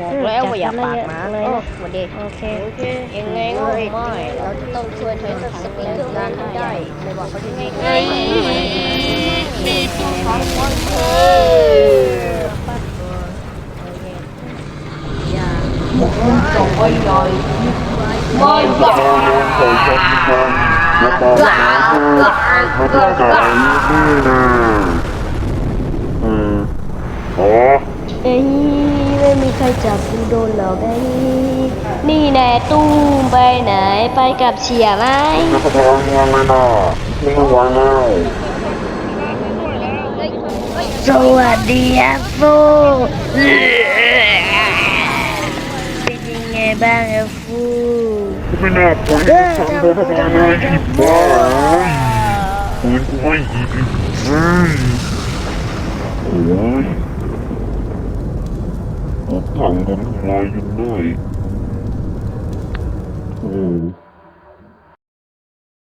บอกแล้วว่าอย่าปากหมาเลยโอ้นะสวัสดีโอเคโอเคยังไงก็ไม่เราจะต้องช่วยเธอสเกลการให้ได้ไม่ว่าเขาจะยังไงมีผู้ฟังฟังเธอมึงจะไว้ใหญ่ไม่ใหญ่เอ้ย ไม่มีใครจับกูโดนหรอกไอ้นี่แน่ตู้มไปไหนไปกับเฉียไหมสวัสดีครับฟูเป็นยังไงบ้างครับฟูไม่น่าปล่อยให้ฉันโดนทำอะไรอีกบ้าปืนกูไม่อีกเฮ้ยโอ้ย เอาถั